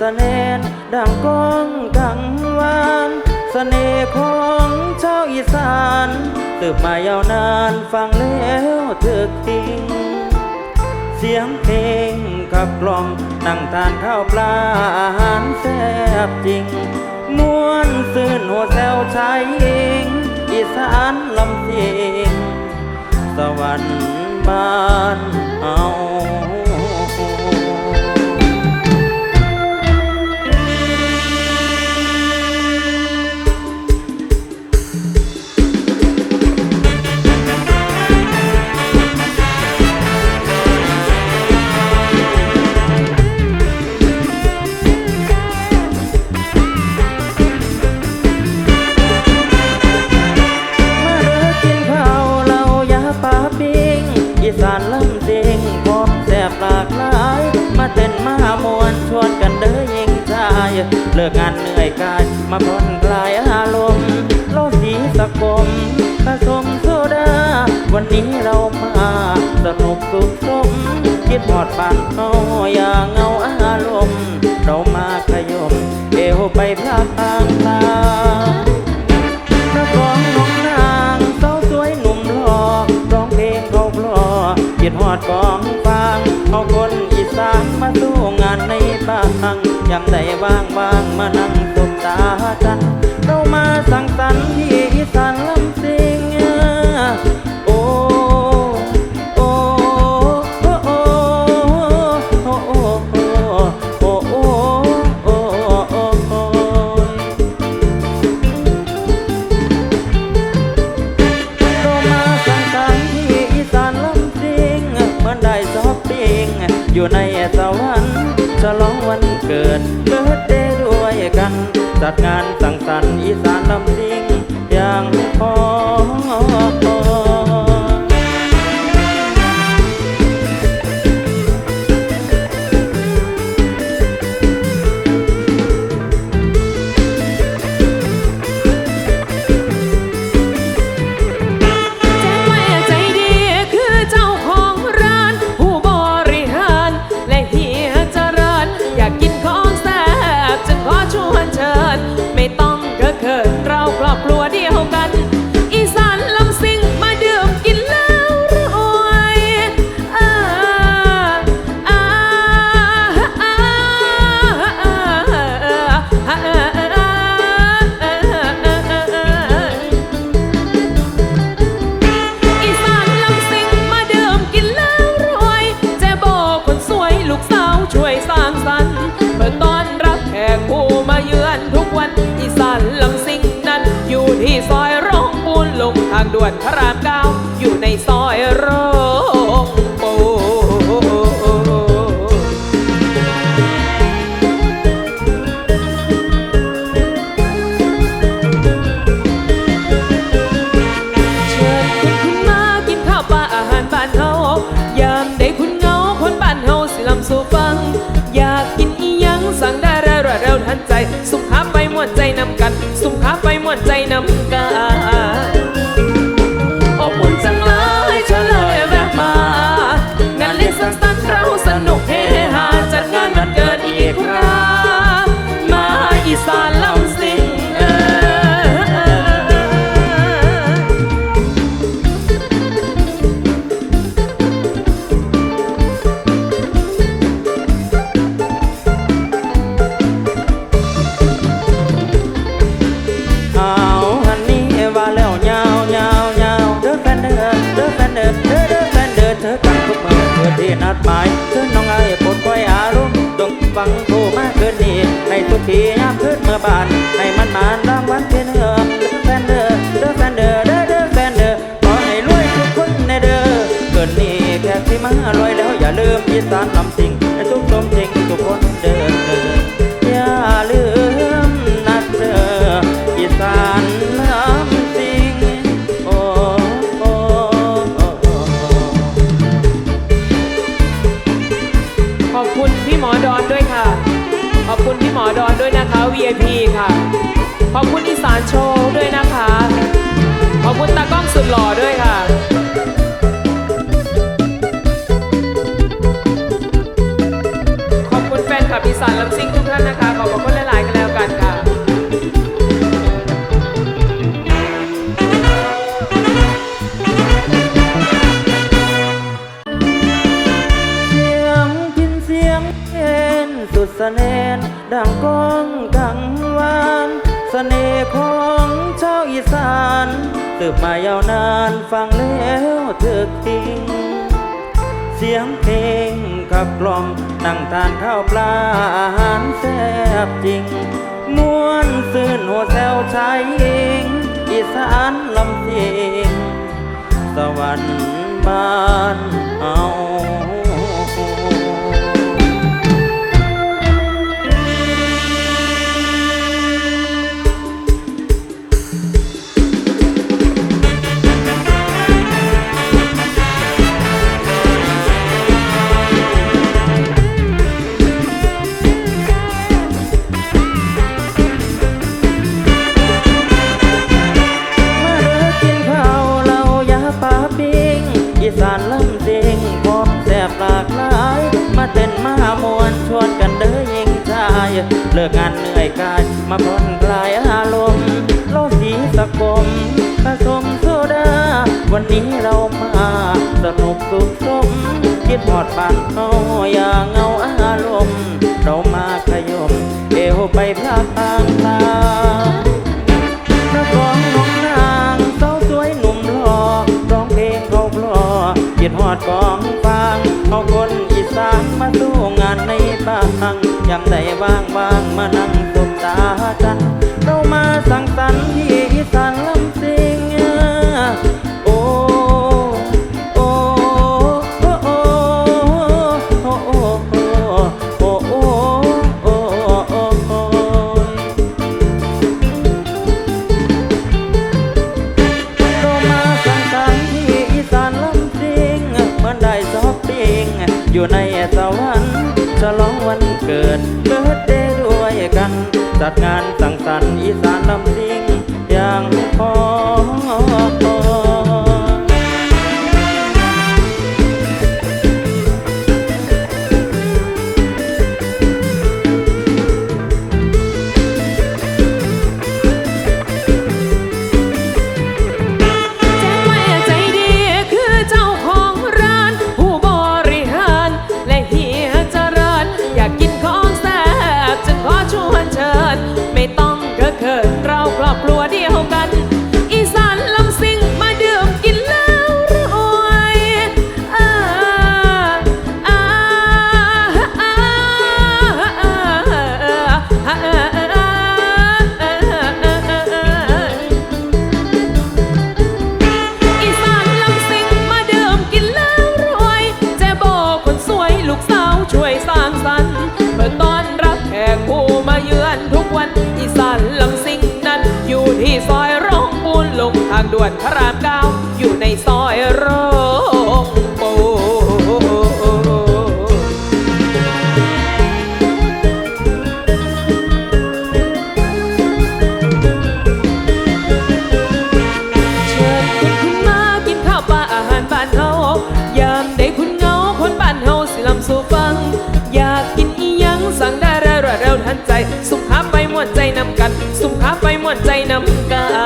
สน่ห์ดังก้องกังวานเสน่ห์ของชาวอีสานสืบมายาวนานฟังแล้วเธอทิ้งเสียงเพลงขับกล่อมนั่งทานข้าวปลาอาหารแซ่บจริงม้วนซื่นหัวแซวชายหญิงอีสานลำเพียงสวรรค์บ้านเอา เลิกงานเหนื่อยกายมาผ่อนคลายอารมณ์โลสีสะกมผสมโซดา วันนี้เรามาสนุกสุขสมคิดหอดบ้านเฮาอย่าเงาอารมณ์เรา บ้านยามใดว่างว่างมานั่งตบตากัน เรามาสั่งสรรค์ที่อีสานลำสิงโอ้โอ้โอ้โอ้โอ้โอ้โอ้โอ้โอ้โอ้โอ้เรามาสั่งสรรค์ที่อีสานลำซิงเหมือนได้ช้อปปิ้งอยู่ในสวรรค์ ฉลองวันเกิดเบิร์ดเดย์ด้วยกัน จัดงานสังสรรค์อีสานลำดิงอย่างพอางด่วนพระรามเก้าอยู่ในซอยโรงปูเชิญคุณ ที่นัดหมายเชิญน้องไอ้ปวดปล่อยอารมณ์ต้องฟังโทรมาเกินนี้ให้ทุกทียามคืนเมื่อบาน ให้มันมานรางวัลที่เนื้อเด้อแฟนเด้อเด้อแฟนเด้อเด้อเด้อแฟนเด้อขอให้รวยทุกคนในเด้อเกินนี้แขกที่มารวยแล้วอย่าลืมอีสานลำตี ขอบคุณอีสานโชว์ด้วยนะคะ ขอบคุณตากล้องสุดหล่อด้วยค่ะขอบคุณแฟนคลับอีสานลำซิ่งทุกท่านนะคะขอบคุณหลายๆกันแล้วกันค่ะเสียงพินเสียงเสุดสะเนนดังก้องกังวาน สน่ห์ของชาวอีสานสืบมายาวนานฟังแล้วถึกทิ้งเสียงเพลงขับกล่อมนั่งทานข้าวปลาอาหารแซ่บจริงม้วนซื่นหัวแซวชายหญิงอีสานลำเสียงสวรรค์บ้าน กงานเหนื่อยกายมาผ่อนคลายอารมณ์โลสีสะกมผสมโซดา วันนี้เรามาสนุกสุขสมคิดหอดปานเอาอย่าเงาอารมณ์ เรามาขยม เอวไปพลาดทาง ใดว่างบางมานั่งสบตากัน เรามาสั่งสรรค์ที่อีสานลำสิงโอ้โอ้โอ้โอ้โอ้โอ้โอ้โอ้โอ้โอ้โอ้เรามาสั่งสรรค์ที่อีสานลำซิงเหมือนได้ช้อปปิ้งอยู่ในสวรรค์ฉลองวัน เกิดเบิร์ดเดย์ด้วยกัน จัดงานสังสรรค์อีสานลำดี รามเก้าอยู่ในซอยโรงปูเชิญคุณมากินข้าวปลาอาหารบ้านเฮายามได้คุณเงาคนบ้านเฮาสิลำสู่ฟัง อยากกินอีหยังสั่งได้เร็วเร็วทันใจ สุขภาพไปม่วนใจนำกัน สุขภาพไปม่วนใจนำกัน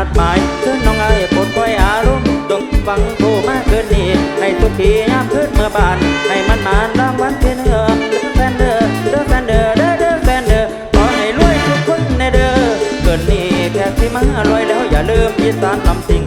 นัดหมายเธอน้องไอ้ปวดคอยอารมณ์ต้องฟังโทรมาเกินนี้ให้ทุกทียามคืนเมื่อบาน ให้มันมานรางวัลที่เนื้อเด้อแฟนเด้อเด้อแฟนเด้อเด้อเด้อแฟนเด้อขอให้รวยทุกคนในเด้อเกินนี้แค่ที่มารวยแล้วอย่าลืมอีสานลำสิง